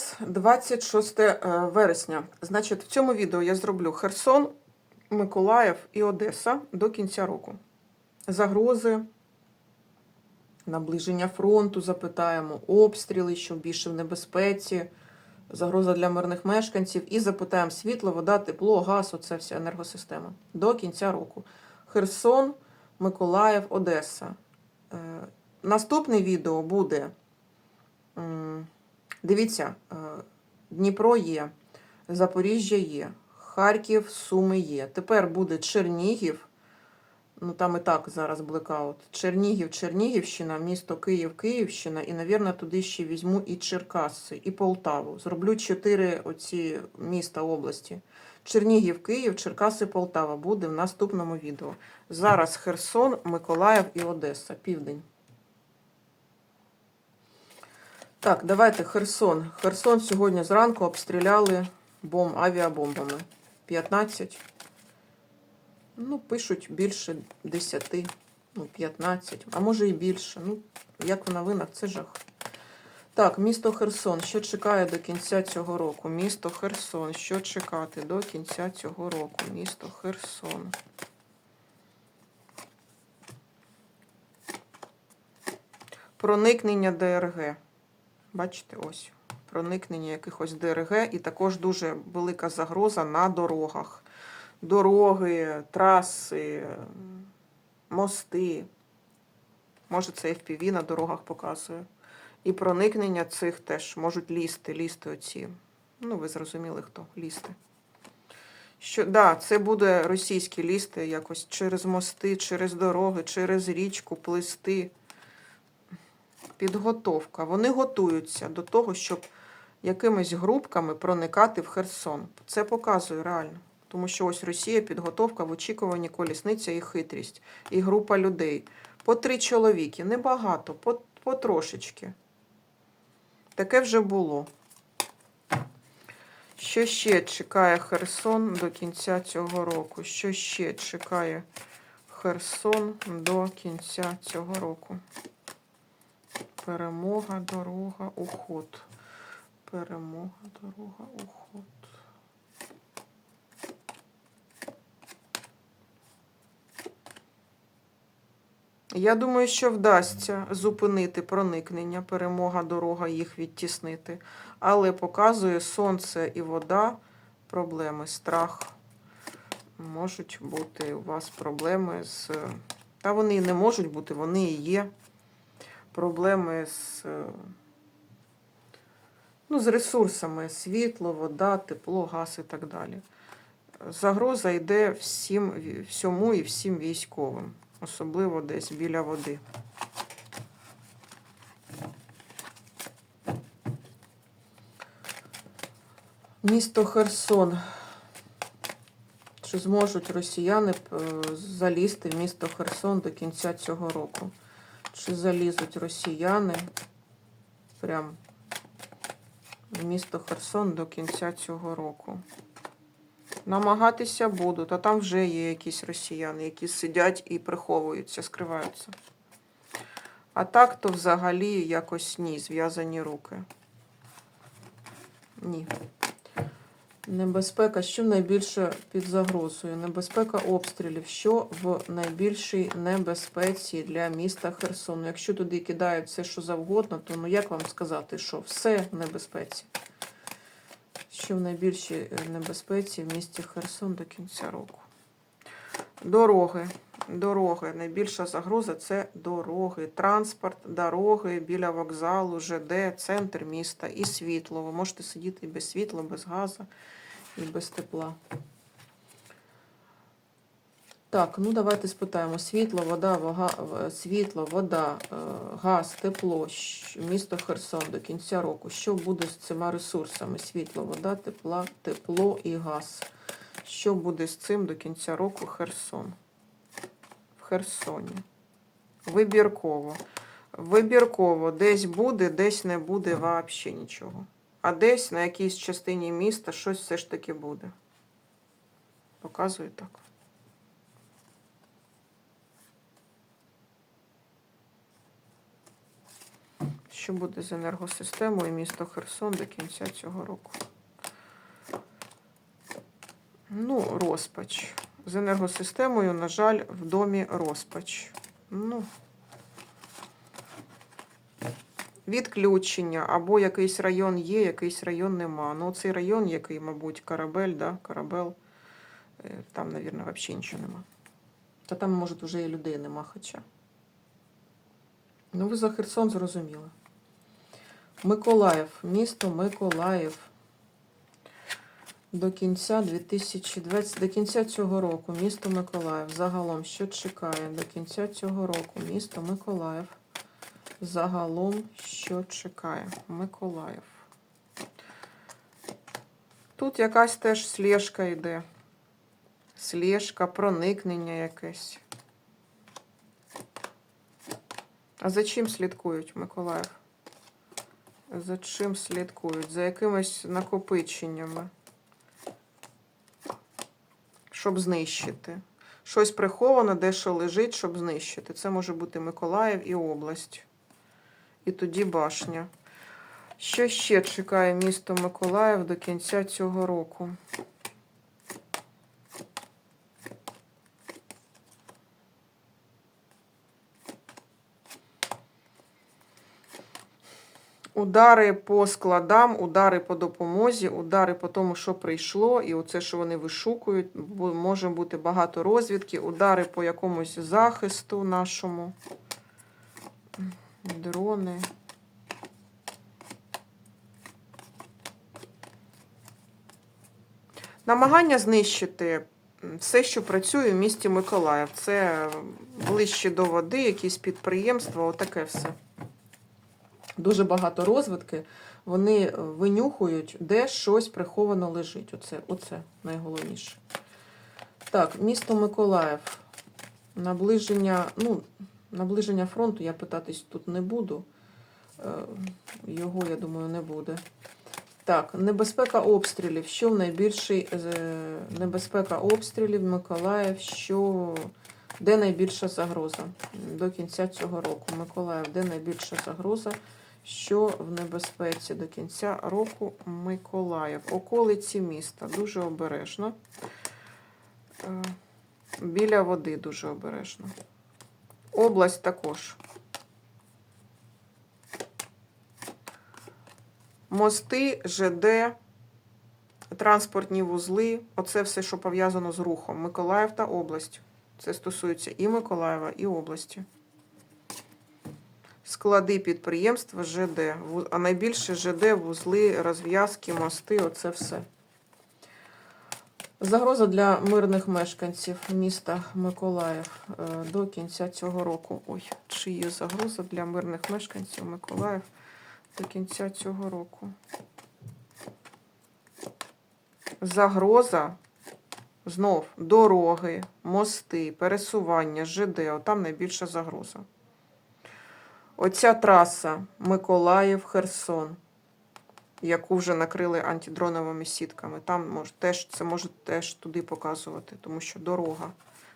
нас 26 е, вересня. Значить, в цьому відео я зроблю Херсон, Миколаїв і Одеса до кінця року. Загрози, наближення фронту запитаємо, обстріли, що більше в небезпеці, загроза для мирних мешканців. І запитаємо світло, вода, тепло, газ, оце вся енергосистема до кінця року. Херсон, Миколаїв, Одеса. Е, Наступне відео буде. Дивіться, е, Дніпро є, Запоріжжя є, Харків, Суми є. Тепер буде Чернігів. Ну там і так зараз блекаут. Чернігів, Чернігівщина, місто Київ, Київщина, і, навірно, туди ще візьму і Черкаси, і Полтаву. Зроблю чотири оці міста області. Чернігів, Київ, Черкаси, Полтава буде в наступному відео. Зараз Херсон, Миколаїв і Одеса. Південь. Так, давайте Херсон. Херсон сьогодні зранку обстріляли бомб, авіабомбами. 15. Ну, пишуть більше 10, ну, 15, а може і більше. Ну, як в новинах, це жах. Так, місто Херсон. Що чекає до кінця цього року? Місто Херсон. Що чекати до кінця цього року? Місто Херсон. Проникнення ДРГ. Бачите, ось. Проникнення якихось ДРГ і також дуже велика загроза на дорогах. Дороги, траси, мости. Може, це FPV на дорогах показує. І проникнення цих теж можуть лізти, лізти оці. Ну, ви зрозуміли, хто лізти. Що, да, це буде російські лізти якось через мости, через дороги, через річку, плисти. Підготовка. Вони готуються до того, щоб якимись групками проникати в Херсон. Це показує реально. Тому що ось Росія, підготовка в очікуванні колісниця і хитрість. І група людей. По три чоловіки. Небагато, по, по трошечки. Таке вже було. Що ще чекає Херсон до кінця цього року? Що ще чекає Херсон до кінця цього року? Перемога, дорога, уход. Перемога, дорога, уход. Я думаю, що вдасться зупинити проникнення, перемога, дорога їх відтіснити. Але показує сонце і вода, проблеми, страх. Можуть бути у вас проблеми з. Та вони і не можуть бути, вони і є. Проблеми з, е, ну, з ресурсами: світло, вода, тепло, газ і так далі. Загроза йде всім, всьому і всім військовим, особливо десь біля води. Місто Херсон. Чи зможуть росіяни е, залізти в місто Херсон до кінця цього року? Чи залізуть росіяни прям в місто Херсон до кінця цього року? Намагатися будуть, а там вже є якісь росіяни, які сидять і приховуються, скриваються. А так то взагалі якось ні, зв'язані руки. Ні. Небезпека, що найбільше під загрозою? Небезпека обстрілів, що в найбільшій небезпеці для міста Херсону. Якщо туди кидають все, що завгодно, то ну як вам сказати, що все в небезпеці? Що в найбільшій небезпеці в місті Херсон до кінця року? Дороги. Дороги. Найбільша загроза це дороги. Транспорт, дороги біля вокзалу, ЖД, центр міста і світло. Ви можете сидіти і без світла, без газу і без тепла. Так, ну давайте спитаємо. Світло, вода, вага, світло, вода, е, газ, тепло, місто Херсон до кінця року. Що буде з цими ресурсами? Світло, вода, тепла, тепло і газ. Що буде з цим до кінця року Херсон? Херсоні. Вибірково. Вибірково. Десь буде, десь не буде взагалі нічого. А десь на якійсь частині міста щось все ж таки буде. Показую так. Що буде з енергосистемою місто Херсон до кінця цього року? Ну, розпач. З енергосистемою, на жаль, в домі розпач. Ну, відключення, або якийсь район є, якийсь район нема. Ну, цей район, який, мабуть, корабель, да? корабель, е, там, мабуть, взагалі нічого нема. Та там, може, вже і людей нема, хоча. Ну, ви за Херсон зрозуміли. Миколаїв, місто Миколаїв. До кінця 2020, до кінця цього року місто Миколаїв. Загалом, що чекає? До кінця цього року місто Миколаїв. Загалом, що чекає? Миколаїв. Тут якась теж слежка йде. Слежка, проникнення якесь. А за чим слідкують Миколаїв? За чим слідкують? За якимись накопиченнями. Щоб знищити. Щось приховано, дещо лежить, щоб знищити. Це може бути Миколаїв і область. І тоді башня. Що ще чекає місто Миколаїв до кінця цього року? Удари по складам, удари по допомозі, удари по тому, що прийшло, і оце, що вони вишукують, може бути багато розвідки, удари по якомусь захисту нашому. Дрони. Намагання знищити все, що працює в місті Миколаїв. Це ближче до води, якісь підприємства, отаке все дуже багато розвитки, вони е, винюхують, де щось приховано лежить. Оце, оце найголовніше. Так, місто Миколаїв. Наближення, ну, наближення фронту я питатись тут не буду. Е, Його, я думаю, не буде. Так, небезпека обстрілів. Що в найбільший е, небезпека обстрілів Миколаїв, що де найбільша загроза до кінця цього року? Миколаїв, де найбільша загроза? Що в небезпеці до кінця року Миколаїв? Околиці міста дуже обережно. Е, Біля води дуже обережно. Область також. Мости, ЖД, транспортні вузли. Оце все, що пов'язано з рухом. Миколаїв та область. Це стосується і Миколаєва, і області. Склади підприємства ЖД. А найбільше ЖД, вузли, розв'язки, мости оце все. Загроза для мирних мешканців міста Миколаїв е, до кінця цього року. Ой, чи є загроза для мирних мешканців Миколаїв до кінця цього року? Загроза знов дороги, мости, пересування, ЖД. Отам найбільша загроза. Оця траса Миколаїв-Херсон, яку вже накрили антидроновими сітками. Там може, теж, це може теж туди показувати, тому що дорога.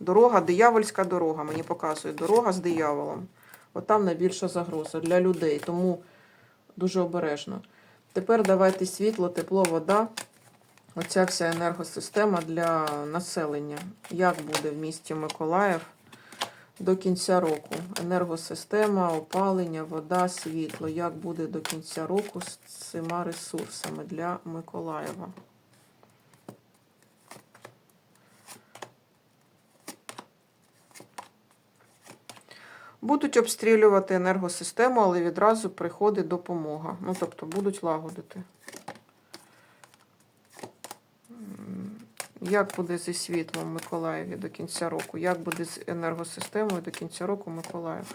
Дорога, диявольська дорога, мені показує. Дорога з дияволом. Отам найбільша загроза для людей, тому дуже обережно. Тепер давайте світло, тепло, вода. Оця вся енергосистема для населення. Як буде в місті Миколаїв до кінця року? Енергосистема, опалення, вода, світло. Як буде до кінця року з цими ресурсами для Миколаєва? Будуть обстрілювати енергосистему, але відразу приходить допомога. Ну, тобто будуть лагодити. Як буде зі світлом в Миколаєві до кінця року? Як буде з енергосистемою до кінця року Миколаїв?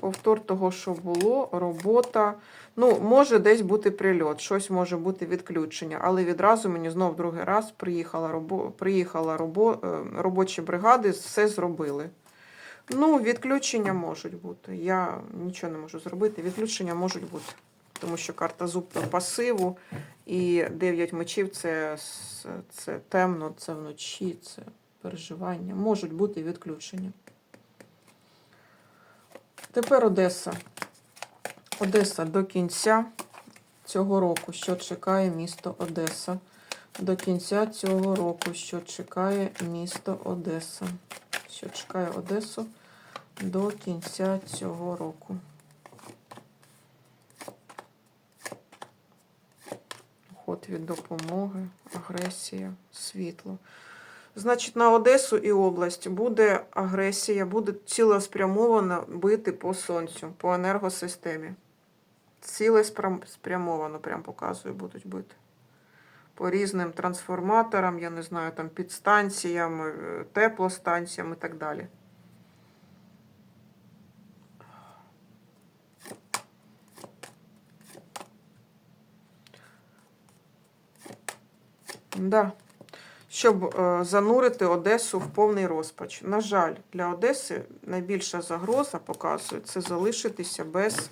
Повтор того, що було, робота. Ну, може десь бути прильот, щось може бути відключення, але відразу мені знов другий раз приїхала, робо, приїхала робо, е, робочі бригади, все зробили. Ну, відключення можуть бути. Я нічого не можу зробити. Відключення можуть бути. Тому що карта зуб пасиву і 9 мечів це, це темно, це вночі, це переживання. Можуть бути відключення. Тепер Одеса. Одеса до кінця цього року, що чекає місто Одеса. До кінця цього року, що чекає місто Одеса. Що чекає Одесу до кінця цього року. Уход від допомоги, агресія, світло. Значить, на Одесу і область буде агресія, буде цілеспрямовано бити по сонцю, по енергосистемі. Цілеспрямовано, прям показую, будуть бити. По різним трансформаторам, я не знаю, там підстанціям, е, теплостанціям і так далі. Да. Щоб е, занурити Одесу в повний розпач. На жаль, для Одеси найбільша загроза показує це залишитися без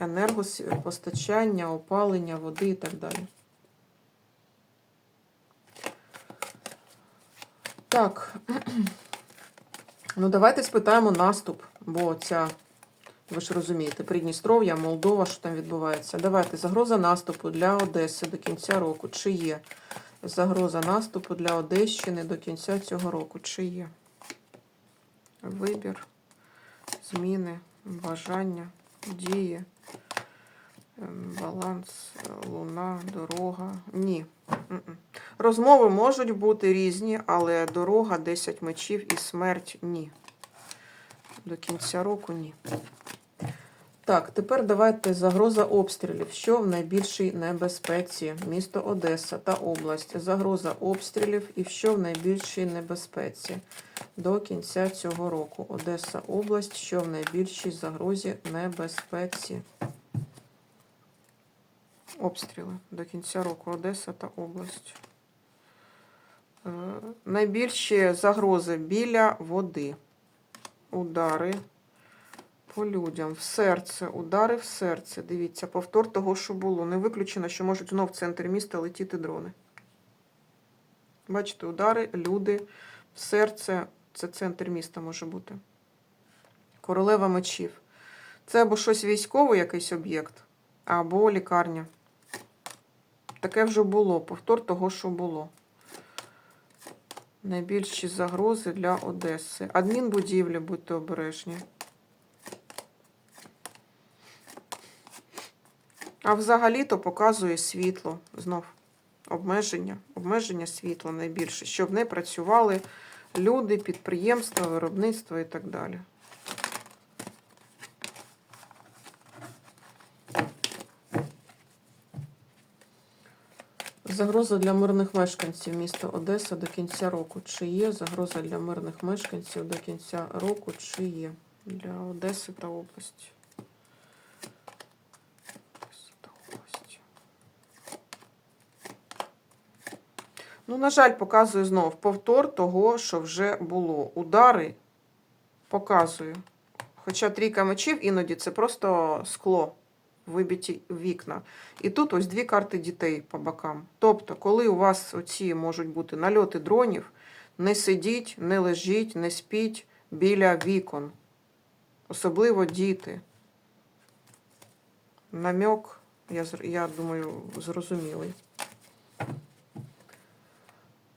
енергопостачання, опалення, води і так далі. Так. Ну, давайте спитаємо наступ, бо ця, ви ж розумієте, Придністров'я, Молдова, що там відбувається. Давайте загроза наступу для Одеси до кінця року. Чи є? Загроза наступу для Одещини до кінця цього року. Чи є? Вибір, зміни, бажання, дії, ем, баланс, луна, дорога. Ні. Розмови можуть бути різні, але дорога, 10 мечів і смерть ні. До кінця року ні. Так, тепер давайте загроза обстрілів. Що в найбільшій небезпеці? Місто Одеса та область. Загроза обстрілів і що в найбільшій небезпеці до кінця цього року. Одеса область, що в найбільшій загрозі небезпеці. Обстріли до кінця року Одеса та область. Е, Найбільші загрози біля води. Удари по людям. В серце. Удари в серце. Дивіться, повтор того, що було. Не виключено, що можуть знов в центр міста летіти дрони. Бачите, удари, люди, в серце. Це центр міста може бути. Королева мечів. Це або щось військове, якийсь об'єкт, або лікарня. Таке вже було. Повтор того, що було. Найбільші загрози для Одеси. Адмінбудівлі, будьте обережні. А взагалі-то показує світло. Знов. Обмеження. Обмеження світла найбільше. Щоб не працювали люди, підприємства, виробництво і так далі. Загроза для мирних мешканців міста Одеса до кінця року. Чи є загроза для мирних мешканців до кінця року? Чи є для Одеси та області? Одеса та області. Ну, на жаль, показую знов повтор того, що вже було. Удари показую. Хоча трійка мечів іноді це просто скло вибиті вікна. І тут ось дві карти дітей по бокам. Тобто, коли у вас оці можуть бути нальоти дронів, не сидіть, не лежіть, не спіть біля вікон. Особливо діти. Намек, я, я думаю, зрозумілий.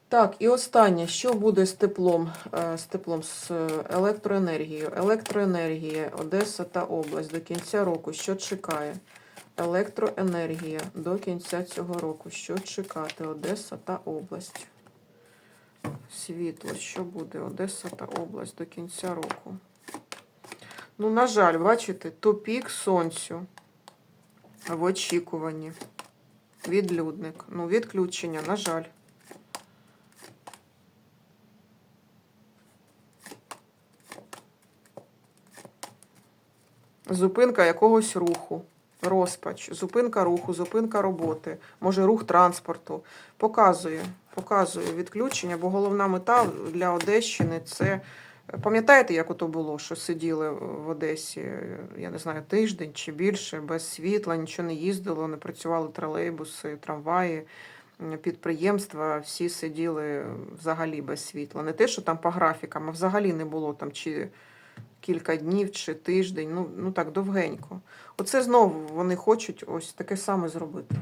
Так, і останнє, що буде з теплом, е, з теплом, з е, електроенергією? Електроенергія, Одеса та область до кінця року. Що чекає? Електроенергія до кінця цього року. Що чекати? Одеса та область. Світло, що буде? Одеса та область до кінця року. Ну, на жаль, бачите, тупік сонцю в очікуванні. Відлюдник. Ну, відключення, на жаль. Зупинка якогось руху, розпач, зупинка руху, зупинка роботи, може рух транспорту. Показує, показує відключення, бо головна мета для Одещини це. Пам'ятаєте, як ото було, що сиділи в Одесі, я не знаю, тиждень чи більше, без світла, нічого не їздило, не працювали тролейбуси, трамваї, підприємства, всі сиділи взагалі без світла. Не те, що там по графікам, а взагалі не було там чи кілька днів чи тиждень, ну, ну так, довгенько. Оце знову вони хочуть ось таке саме зробити.